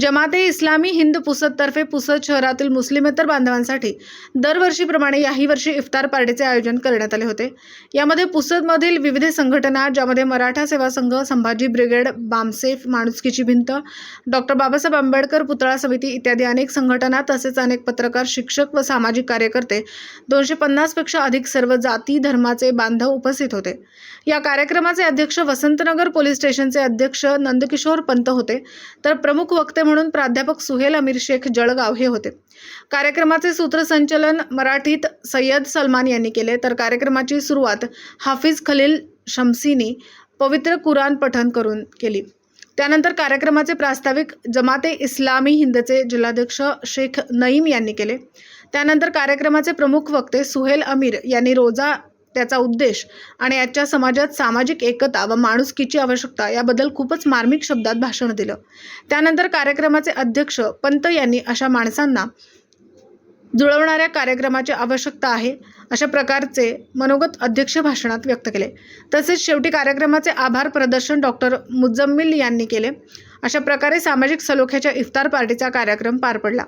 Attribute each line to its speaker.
Speaker 1: जमाते इस्लामी हिंद पुसदतर्फे पुसद शहरातील मुस्लिमेतर बांधवांसाठी दरवर्षीप्रमाणे याही वर्षी इफ्तार पार्टीचे आयोजन करण्यात आले होते. यामध्ये पुसदमधील विविध संघटना ज्यामध्ये मराठा सेवा संघ संभाजी ब्रिगेड बामसेफ माणुसकीची भिंत डॉक्टर बाबासाहेब आंबेडकर पुतळा समिती इत्यादी अनेक संघटना तसेच अनेक पत्रकार शिक्षक व सामाजिक कार्यकर्ते दोनशे पन्नासपेक्षा अधिक सर्व जाती धर्माचे बांधव उपस्थित होते. या कार्यक्रमाचे अध्यक्ष वसंतनगर पोलीस स्टेशनचे अध्यक्ष नंदकिशोर पंत होते. तर प्रमुख वक्ते म्हणून प्राध्यापक सुहेल अमीर शेख जळगाव हे होते. कार्यक्रमाचे सूत्रसंचलन मराठीत सय्यद सलमान यांनी केले. तर कार्यक्रमाची सुरुवात हाफिज खलील शमसीनी पवित्र कुराण पठण करून केली. त्यानंतर कार्यक्रमाचे प्रास्ताविक जमाते इस्लामी हिंदचे जिल्हाध्यक्ष शेख नईम यांनी केले. त्यानंतर कार्यक्रमाचे प्रमुख वक्ते सुहेल अमीर यांनी रोजा त्याचा उद्देश आणि आजच्या समाजात सामाजिक एकता व माणुसकीची आवश्यकता याबद्दल खूपच मार्मिक शब्दात भाषण दिलं. त्यानंतर कार्यक्रमाचे अध्यक्ष पंत यांनी अशा माणसांना जुळवणाऱ्या कार्यक्रमाची आवश्यकता आहे अशा प्रकारचे मनोगत अध्यक्ष भाषणात व्यक्त केले. तसेच शेवटी कार्यक्रमाचे आभार प्रदर्शन डॉक्टर मुजम्मिल यांनी केले. अशा प्रकारे सामाजिक सलोख्याच्या इफ्तार पार्टीचा कार्यक्रम पार पडला.